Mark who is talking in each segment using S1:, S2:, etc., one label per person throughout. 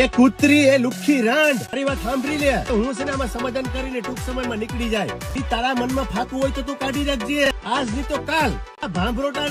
S1: એ કૂતરી, એ લુખ્ખી રાંડ. મારી વાત સાંભળી લે. તો હું છે ને આમાં સમાધાન કરીને ટૂંક સમયમાં નીકળી જાય. તારા મનમાં ફાકવું હોય તો તું કાઢી રાખજે. આજ નહીં તો કાલ. ભાંભરોટા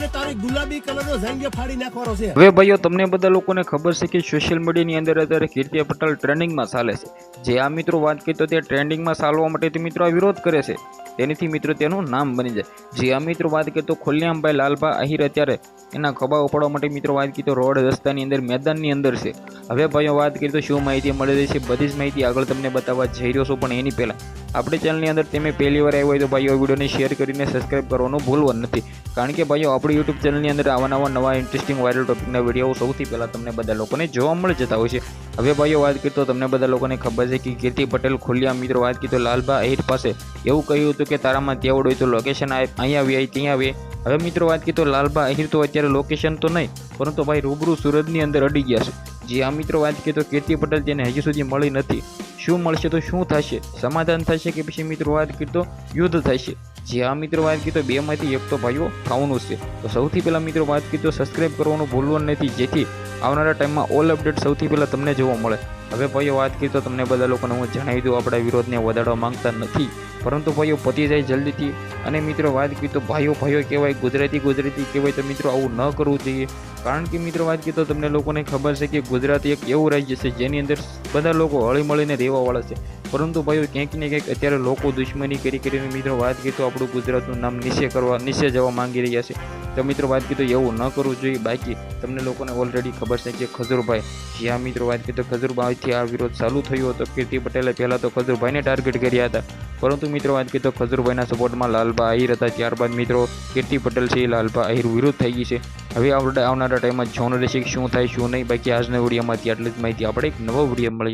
S2: ખબર છે કે સોશિયલ મીડિયાની અંદર અત્યારે કીર્તિ પટેલ ટ્રેન્ડિંગમાં ચાલે છે. જે આ મિત્રો વાત કરી તો તે ટ્રેન્ડિંગમાં ચાલવા માટે તે મિત્રો વિરોધ કરે છે. તેનીથી મિત્રો તેનું નામ બની જાય. જે આ મિત્રો વાત કરીએ તો ખુલ્યામભાઈ લાલભા અહીર અત્યારે એના ખભા ઉપાડવા માટે મિત્રો વાત કરી તો રોડ રસ્તાની અંદર, મેદાનની અંદર છે. હવે ભાઈઓ વાત કરી તો શું માહિતી મળી રહી છે, બધી જ માહિતી આગળ તમને બતાવવા જઈ રહ્યો છું, પણ એની પહેલાં આપણી ચેનલની અંદર તમે પહેલી વાર આવ્યો હોય તો ભાઈઓ વિડીયોને શેર કરીને સબસ્ક્રાઈબ કરવાનું ભૂલવાનું નથી. કારણ કે ભાઈઓ આપણી યુટ્યુબ ચેનલની અંદર આવા નવા નવા ઇન્ટરેસ્ટિંગ વાયરલ ટોપિકના વીડિયો સૌથી પહેલાં તમને બધા લોકોને જોવા મળી જતા હોય છે. હવે ભાઈઓ વાત કરી તો તમને બધા લોકોને ખબર છે કે કીર્તિ પટેલ ખુલ્યા, મિત્રો વાત કરી તો લાલબા અહિર પાસે એવું કહ્યું હતું કે તારામાં તેવડ હોય તો લોકેશન અહીંયા આવી ત્યાં આવી. હવે મિત્રો વાત કરીએ તો લાલબા અહીં તો અત્યારે લોકેશન તો નહીં, પરંતુ ભાઈ રૂબરૂ સુરતની અંદર અડી ગયા છે. જે આ મિત્રો, વાત કરીએ તો કીર્તિ પટેલ તેને હજી સુધી મળી નથી. શું મળશે તો શું થશે? સમાધાન થશે કે પછી મિત્રો વાત કરીએ તો યુદ્ધ થશે? જે આ મિત્રો, વાત કરીએ તો બેમાંથી એક તો ભાઈઓ થવાનું છે. તો સૌથી પહેલાં મિત્રો વાત કરીએ તો સબસ્ક્રાઈબ કરવાનું ભૂલવું નથી, જેથી આવનારા ટાઈમમાં ઓલ અપડેટ સૌથી પહેલાં તમને જોવા મળે. હવે ભાઈઓ વાત કરીએ તો તમને બધા લોકોને હું જણાવી દઉં, આપણા વિરોધને વધારવા માંગતા નથી. પરંતુ ભાઈઓ પતી જાય જલ્દીથી. અને મિત્રો, વાત કરીએ તો ભાઈઓ ભાઈઓ કહેવાય, ગુજરાતી ગુજરાતી કહેવાય, તો મિત્રો આવું ન કરવું જોઈએ. કારણ કે મિત્રો, વાત કરીએ તો તમને લોકોને ખબર છે કે ગુજરાત એક એવું રાજ્ય છે જેની અંદર બધા લોકો હળીમળીને રહેવાવાળા છે. પરંતુ ભાઈઓ, ક્યાંક ને ક્યાંક અત્યારે લોકો દુશ્મની કરી કરીને મિત્રો, વાત કરીએ તો આપણું ગુજરાતનું નામ નીચે કરવા, નીચે જવા માંગી રહ્યા છે. તો મિત્રો, વાત કરીએ તો એવું ન કરવું જોઈએ. બાકી તમને લોકોને ઓલરેડી ખબર છે કે ખજૂરભાઈ, જ્યાં મિત્રો, વાત કરીએ તો ખજૂરભાઈથી આ વિરોધ ચાલુ થયો હતો. કીર્તિ પટેલે પહેલાં તો ખજૂરભાઈને ટાર્ગેટ કર્યા હતા. પરંતુ મિત્રો વાત કરીએ તો ખજુરભાઈના સપોર્ટમાં લાલબા આહિર હતા. ત્યારબાદ મિત્રો, કીર્તિ પટેલ છે લાલબા આહિર વિરુદ્ધ થઈ ગઈ છે. હવે આવનારા ટાઈમમાં જોન રહેશે શું થાય, શું નહીં? બાકી આજના વિડીયોમાંથી આટલી જ માહિતી. આપણે એક નવો વીડિયો મળીએ.